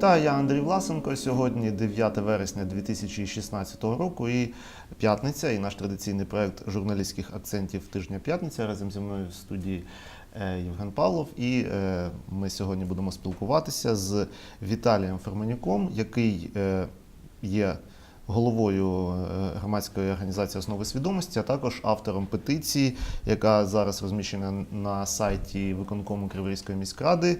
Вітаю, я Андрій Власенко. Сьогодні 9 вересня 2016 року і п'ятниця, і наш традиційний проект журналістських акцентів тижня п'ятниця. Разом зі мною в студії е, Євген Павлов. І е, ми сьогодні будемо спілкуватися з Віталієм Ферменюком, який е, є головою громадської організації основи свідомості, а також автором петиції, яка зараз розміщена на сайті виконкому Криворізької міськради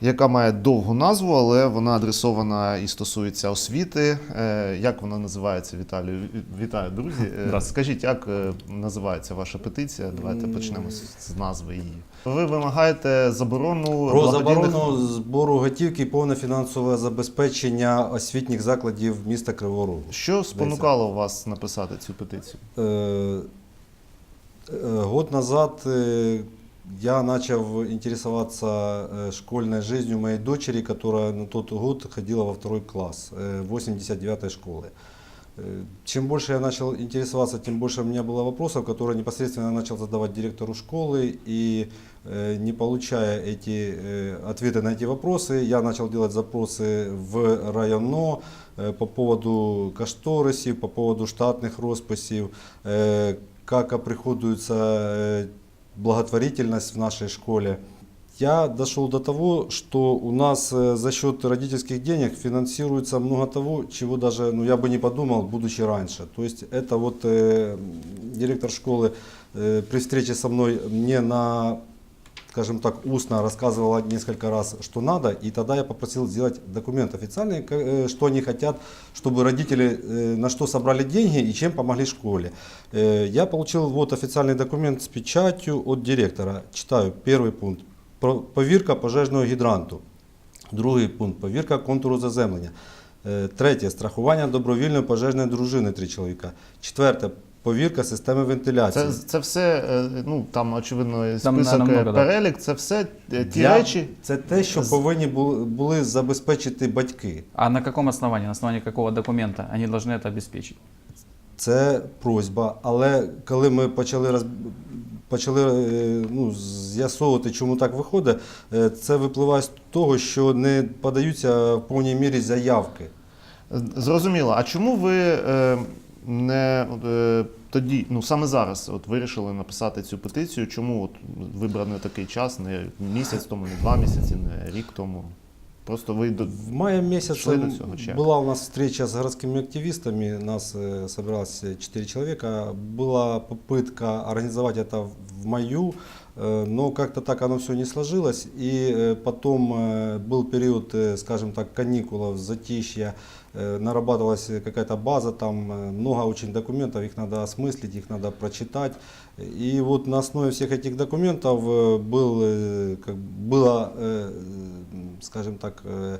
яка має довгу назву, але вона адресована і стосується освіти. Е, Як вона називається, Віталію? Вітаю, друзі. Е, Здравствуйте. Скажіть, як е, називається ваша петиція? Давайте почнемо з з назви її. Ви вимагаєте заборону Про благодійних- заборону збору готівки і повне фінансове забезпечення освітніх закладів міста Кривого Рогу. Що спонукало вас написати цю петицію? Э, э, Год назад э, я начал интересоваться э, школьной жизнью моей дочери, которая на тот год ходила во второй класс э, 89-й школы. Э, Чем больше я начал интересоваться, тем больше у меня было вопросов, которые непосредственно я начал задавать директору школы. И э, не получая эти э, ответы на эти вопросы, я начал делать запросы в районо э, по поводу кошторисів, по поводу штатних розписів, э, как оприходуется э, благотворительность в нашей школе. Я дошел до того, что у нас э, за счет родительских денег финансируется много того, чего даже ну, я бы не подумал, будучи раньше. То есть это вот э, директор школы э, при встрече со мной мне на скажем так, устно рассказывала несколько раз, что надо, и тогда я попросил сделать документ официальный, к- э, что они хотят, чтобы родители э, на что собрали деньги и чем помогли школе. Э, Я получил вот официальный документ с печатью от директора. Читаю первый пункт. Про- Повірка пожежного гідранту. Другий пункт повірка контуру заземлення. Е, Третє страхування добровільної пожежної дружини три чоловіка. Четверте повірка системи вентиляції. Це, це все, е, ну там очевидно Там, список наверно, е, перелік. Це все е, ті Для- речі. Це те, що повинні були, були забезпечити батьки. А на каком основании, на основании какого документа они должны это обеспечить? Це просьба. Але коли ми почали роз... почали ну, з'ясовувати, чому так виходить, це випливає з того, що не подаються в повній мірі заявки. Зрозуміло. А чому ви не е, тоді, ну саме зараз, от вирішили написати цю петицію? Чому от вибраний такий час, не місяць тому, не два місяці, не рік тому? Просто ви до В мае месяце Шли до цього, чи як? была у нас встреча с городскими активистами, нас э, собиралось 4 человека. Была попытка организовать это в маю, э, но как-то так оно все не сложилось. И э, потом э, был период, э, скажем так, каникулов, затишья, э, Нарабатывалась какая-то база, там э, много очень документов, их надо осмыслить, их надо прочитать. И вот на основе всех этих документов э, был, э, как, было, э, скажем так, э,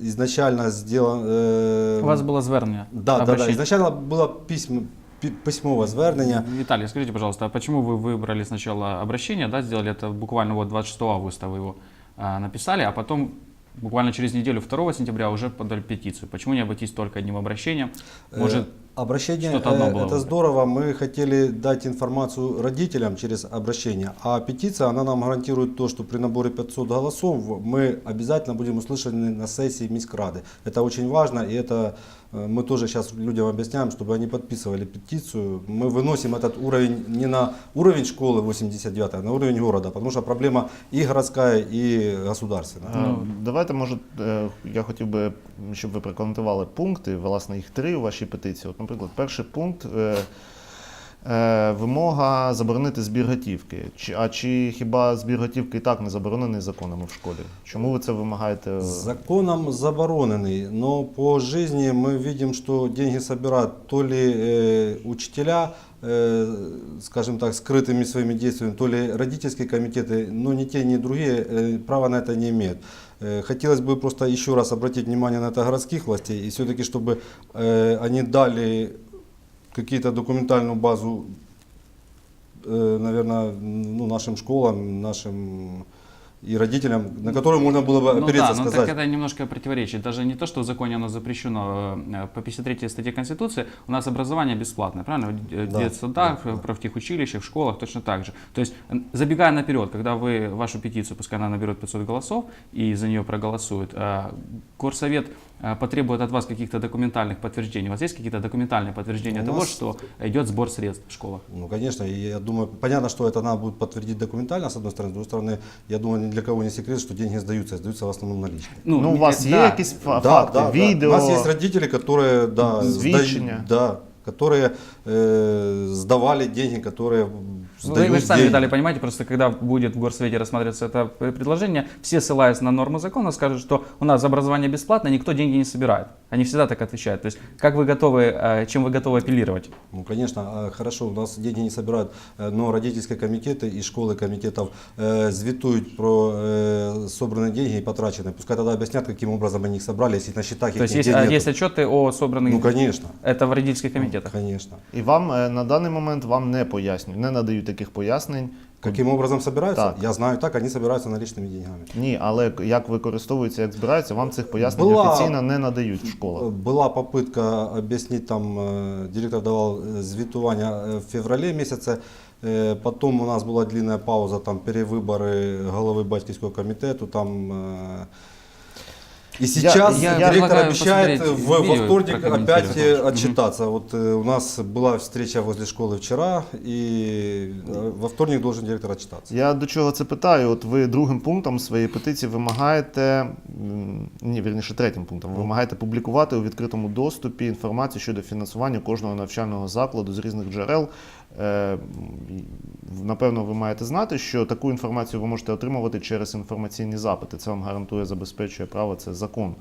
изначально сделано... э, У вас было звернення? да, да, да, изначально было письмо, пи- письмовое звернення. Виталий, скажите, пожалуйста, а почему вы выбрали сначала обращение, да, сделали это буквально вот 26 августа вы его а, написали, а потом буквально через неделю 2 сентября уже подали петицию? Почему не обойтись только одним обращением? Может, Э, Обращение что-то одно э, было это выбрано. здорово. Мы хотели дать информацию родителям через обращение, а петиция она нам гарантирует то, что при наборе 500 голосов мы обязательно будем услышаны на сессии Мискрады. Это очень важно, и это э, мы тоже сейчас людям объясняем, чтобы они подписывали петицию. Мы выносим этот уровень не на уровень школы 89, а на уровень города, потому что проблема и городская, и государственная. Е, Ну. Давайте, може, е, я хотів би, щоб ви прокоментували пункти, власне, їх три у вашій петиції. От, наприклад, перший пункт. е, е, Вимога заборонити збір готівки. Чи, а чи хіба збір готівки і так не заборонений законами в школі? Чому ви це вимагаєте? Законом забороненный, но по жизни мы видим, что деньги собирают то ли э, учителя, э, скажем так, скрытыми своими действиями, то ли родительские комитеты, но ни те, ни другие э, права на это не имеют. Э, Хотелось бы просто еще раз обратить внимание на это городских властей, и все-таки, чтобы э, они дали какие-то документальную базу, наверное, ну, нашим школам, нашим и родителям, на которые можно было бы Ну опереться, да, но сказать. так это немножко противоречит. Даже не то, что в законе оно запрещено. э, По 53 статье Конституции у нас образование бесплатное, правильно? В э, Да, детсадах, да, да. в профтехучилищах, в школах точно так же. То есть, забегая наперед, когда вы вашу петицию, пускай она наберет 500 голосов и за нее проголосуют, э, Горсовет э, потребует от вас каких-то документальных подтверждений. У вас есть какие-то документальные подтверждения У того, нас- что идет сбор средств в школах? Ну, конечно, и я думаю, понятно, что это надо будет подтвердить документально, с одной стороны. С другой стороны, я думаю, ни для кого не секрет, что деньги сдаются, сдаются в основном наличные. Ну, у не- вас є да. якісь фа- факти, відео? У нас есть родители, которые, да, Свідчення. сдают- да, которые э, сдавали деньги, которые Ну, сдают вы, вы же сами, деньги. Виталий, понимаете, просто когда будет в горсовете рассматриваться это предложение, все ссылаясь на нормы закона, скажут, что у нас образование бесплатно, никто деньги не собирает. Они всегда так отвечают. То есть, как вы готовы, э, чем вы готовы апеллировать? Ну, конечно, а, хорошо, у нас деньги не собирают, э, но родительские комитеты и школы комитетов э, звітують про э, собранные деньги и потраченные. Пускай тогда объяснят, каким образом они их собрали, если на счетах То их есть, есть, нигде а, нету. есть отчеты о собранных... Ну, конечно. Это в родительских комитетах. Конечно. І вам на даний момент вам не пояснюють, не надають таких пояснень. Каким образом собираются? Так. Я знаю так, они собираются наличными деньгами. Ні, але як використовуються, як збираються, вам цих пояснень Була- офіційно не надають в школах. Была попытка объяснить, там э, директор давал э, звітування э, в феврале месяце, Э, потом у нас была длинная пауза, там перевыборы головы батьківського комитету, там э, и сейчас я директор предлагаю обещает посмотреть в, во видео и вторник прокомментировать. опять э, Мгм. отчитаться. Вот э, у нас была встреча возле школы вчера, и э, во вторник должен директор отчитаться. Я до чого це питаю? От ви другим пунктом своєї петиції вимагаєте, м, ні, вірніше, третім пунктом, вимагаєте публікувати у відкритому доступі інформацію щодо фінансування кожного навчального закладу з різних джерел. Е, Напевно, ви маєте знати, що таку інформацію ви можете отримувати через інформаційні запити. Це вам гарантує, забезпечує право, це закон.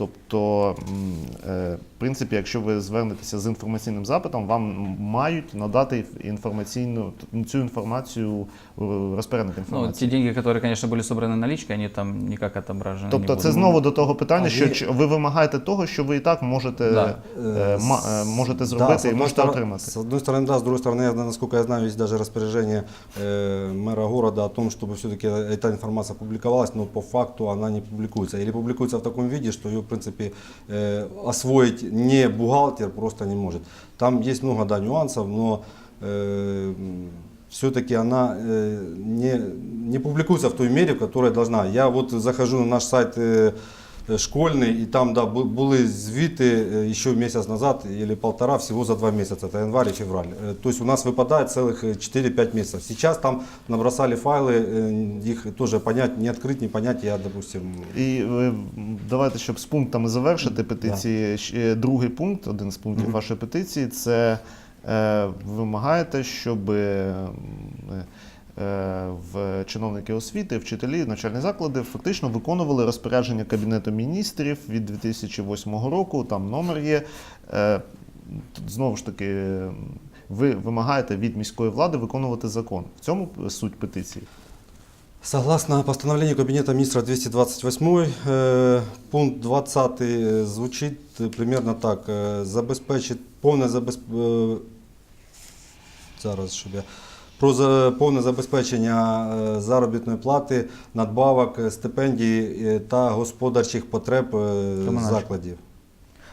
Тобто, м, е, в принципі, якщо ви звернетеся з інформаційним запитом, вам мають надати інформаційну цю інформацію е, розпорядник Ну, інформації. те деньги, которые, конечно, были собраны наличкой, они там никак отображены не Тобто, будут. це знову до того питання, А що ви- чи- ви вимагаєте того, що ви і так можете, Да. е, ма- е, можете Да, зробити с і одной можете стороны- отримати. С одной стороны, да, с другой стороны, я, насколько я знаю, есть даже распоряжение э, мэра города о том, чтобы все-таки эта информация публиковалась, но по факту она не публикуется. Или публикуется в таком виде, что ее, в принципе, э, освоить не бухгалтер просто не может. Там есть много да, нюансов, но все-таки она э, не, не публикуется в той мере, в которой должна. Я вот захожу на наш сайт э, э, школьный, и там да, бу- были звиты э, еще месяц назад или полтора, всего за два месяца, это январь и февраль. Э, То есть у нас выпадает целых э, 4-5 месяцев. Сейчас там набросали файлы, э, их тоже понять, не открыть, не понять, я, допустим, І е, м, давайте, щоб з пунктами завершити петиції, ще другий пункт, один з пунктів Мгм. вашої петиції, це е, вимагаєте, щоб е, е, в чиновники освіти, вчителі, навчальні заклади фактично виконували розпорядження Кабінету міністрів від 2008 року, там номер є. Е, Тут знову ж таки, е, ви вимагаєте від міської влади виконувати закон. В цьому суть петиції. Согласно постановлению Кабинета министра 228, э, пункт 20 э, звучит э, примерно так. э, Забезпечить повне забезпечення зараз, щоб я про за- повне забезпечення е, заробітної плати, надбавок, е, стипендій е, та господарчих потреб е, Комунальних. закладів.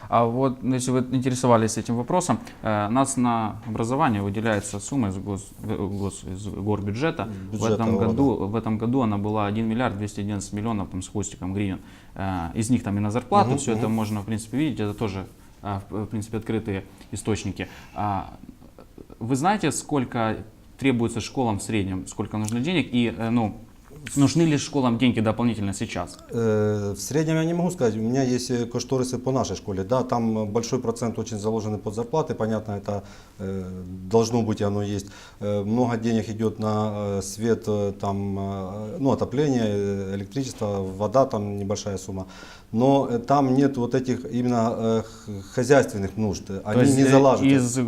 А вот ну, если вы интересовались этим вопросом, э, нас на образование выделяется сумма из, гос, э, гос- из горбюджета. в, Бюджета этом города. году, в этом году она была 1 миллиард 211 миллионов там, с хвостиком гривен. Э, из них там и на зарплату, Мгм, все это мгм. можно в принципе видеть, это тоже а, в в принципе открытые источники. А, Вы знаете, сколько требуется школам в среднем, сколько нужно денег и э, ну, нужны ли школам деньги дополнительно сейчас? Э, В среднем я не могу сказать. У меня есть э, кошторисы по нашей школе. Да, там э, большой процент очень заложенный под зарплаты. Понятно, это э, должно быть и оно есть. Э, Много денег идет на э, свет, э, там, э, ну, отопление, э, электричество, вода, там небольшая сумма. Но э, там нет вот этих именно э, хозяйственных нужд. То Они есть, не залаживают. Из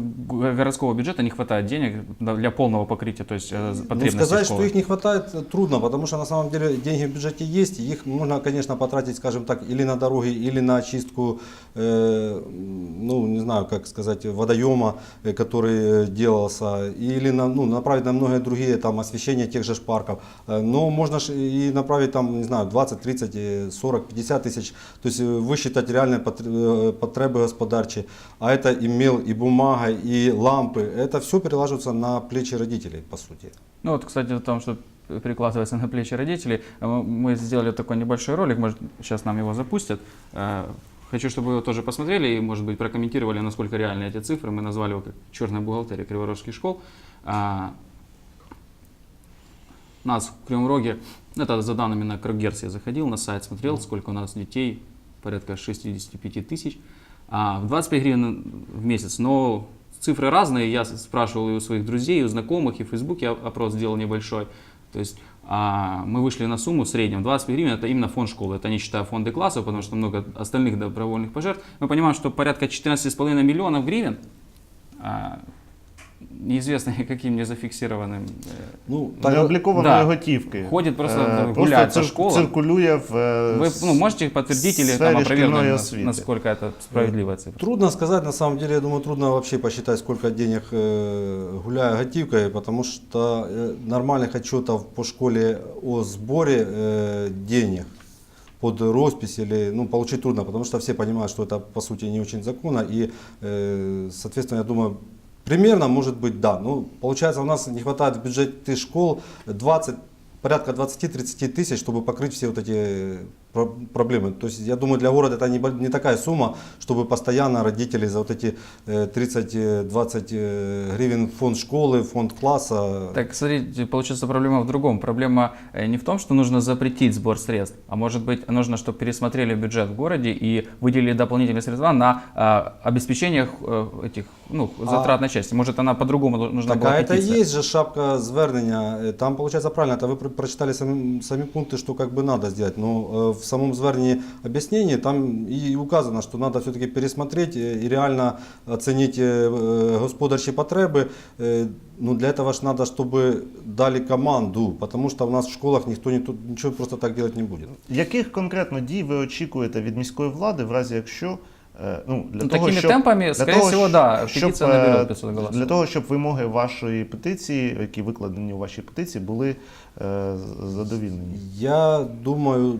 городского бюджета не хватает денег для полного покрытия, то есть э, Ну, потребностей сказать, школы. что их не хватает, трудно, потому что на самом деле деньги в бюджете есть, их можно, конечно, потратить, скажем так, или на дороги, или на очистку, э, ну, не знаю, как сказать, водоема, который делался, или на, ну, направить на многие другие, там, освещение тех же парков. Но можно и направить там, не знаю, 20, 30, э, 40, 50 тысяч, то есть э, высчитать реальные пот- э, потребы господарчі, а это и мел, и бумага, и лампы, это все перелаживается на плечи родителей, по сути. Ну вот, кстати, о том, что перекладывается на плечи родителей, э, мы сделали такой небольшой ролик, может, сейчас нам его запустят. Хочу, чтобы вы его тоже посмотрели и, может быть, прокомментировали, насколько реальны эти цифры. Мы назвали его как «Черная бухгалтерия криворожских школ». А, Нас в Кривом Роге, это за данными на Крокгерс я заходил на сайт, смотрел, сколько у нас детей, порядка 65 тысяч. А, в 25 гривен в месяц, но цифры разные. Я спрашивал и у своих друзей, и у знакомых, и в Фейсбуке опрос сделал небольшой. То есть а, мы вышли на сумму в среднем 25 гривен, это именно фонд школы, это не считая фонды классов, потому что много остальных добровольных пожертв. Мы понимаем, что порядка 14,5 миллионов гривен, а, неизвестно каким не зафиксированным, э, Ну, Не облікованої Да. готівки. Ходить просто, Е, гуляє по цир- школам. циркулює в е, вы с- ну, можете подтвердить или там сфері опровергнуть, шкільної на- освіти. насколько это справедливая цифра? Трудно сказать, на самом деле, я думаю, трудно вообще посчитать, сколько денег э, гуляя готивкой, потому что э, нормальных отчетов по школе о сборе э, денег под роспись или, ну, получить трудно, потому что все понимают, что это, по сути, не очень законно, и, э, соответственно, я думаю, примерно, может быть, да. Ну, получается, у нас не хватает в бюджете школ 20, порядка 20-30 тысяч, чтобы покрыть все вот эти э, про- проблемы. То есть, я думаю, для города это не, не такая сумма, чтобы постоянно родители за вот эти э, 30-20 э, гривен фонд школы, фонд класса. Так, смотрите, получается проблема в другом. Проблема э, не в том, что нужно запретить сбор средств, а может быть нужно, чтобы пересмотрели бюджет в городе и выделили дополнительные средства на э, обеспечение э, этих ну, затратной части. Может, она по-другому нужно Так, было а это есть же шапка звернення. Е, Там получается правильно, это вы про- прочитали сами, сами пункты, что как бы надо сделать. Но э, в самом звернении объяснении там и указано, что надо все-таки пересмотреть э, и реально оценить э, э, господарчі потреби. Э, Ну, для этого ж надо, чтобы дали команду, потому что у нас в школах никто не, тут- ничего просто так делать не будет. Яких конкретно дій ви очікуєте від міської влади, в разі якщо е, ну, для Ну, того, такими щоб, темпами, для скорее того, всего, щ- да, щоб, петиция е, наберет 500 голосов. Для того, щоб вимоги вашої петиції, які викладені у вашій петиції, були е, з- задовільнені. Я думаю,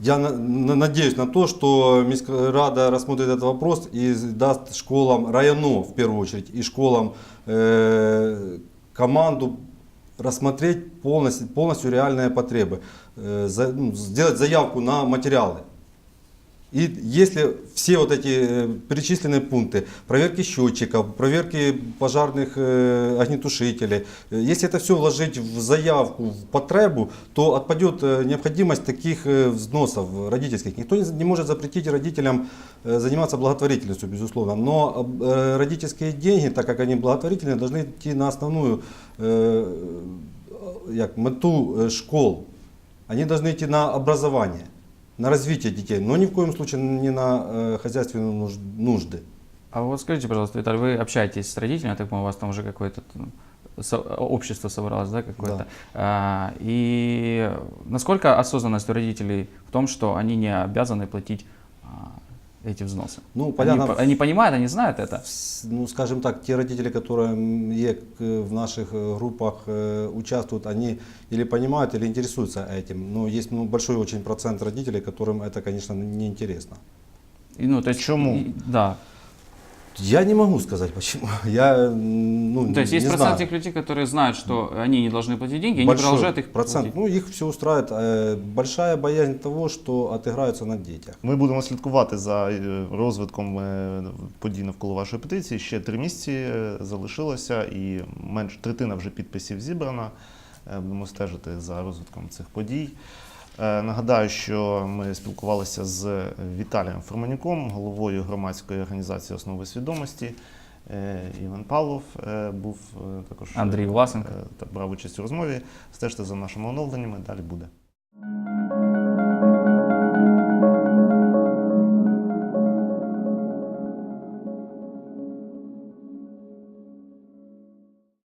я на- на- надеюсь на то, что Рада рассмотрит этот вопрос и даст школам районо, в первую очередь, и школам э, команду рассмотреть полностью, полностью реальные потребы, э, за- ну, сделать заявку на материалы. И если все вот эти э, перечисленные пункты, проверки счетчиков, проверки пожарных э, огнетушителей, э, если это все вложить в заявку, в потребу, то отпадет необходимость таких взносов родительских. Никто не, может запретить родителям заниматься благотворительностью, безусловно, но родительские деньги, так как они благотворительные, должны идти на основную як, мету школ. Они должны идти на образование, на развитие детей, но ни в коем случае не на э, хозяйственные нуж- нужды. А вот скажите, пожалуйста, Виталий, вы общаетесь с родителями, я так понимаю, у вас там уже какое-то ну, со- общество собралось, да, какое-то. Да. А, и насколько осознанность у родителей в том, что они не обязаны платить а, эти взносы? Ну, Они, понятно, по- они понимают, они знают это. с- ну, скажем так, те родители, которые м, е- к- в наших э, группах э, участвуют, они или понимают, или интересуются этим. Но есть ну, большой очень процент родителей, которым это, конечно, не интересно. И, ну, то есть, Чему? и- да. Я не могу сказать почему. Я м, ну, То есть не есть процент знаю. тех людей, которые знают, что они не должны платить деньги, и они Большой продолжают их процент. платить. Ну, их все устраивает. Э, Большая боязнь того, что отыграются на детях. Ми будемо слідкувати за е, розвитком е, подій навколо вашої петиції. Ще три місяці е, залишилося, і менш третина вже підписів зібрана. Е, Будемо стежити за розвитком цих подій. Е, Нагадаю, що ми спілкувалися з Віталієм Форманюком, головою громадської організації Основи свідомості. Е, Іван Павлов е, був також Андрій Власенко. брав участь у розмові. Стежте за нашими оновленнями. Далі буде.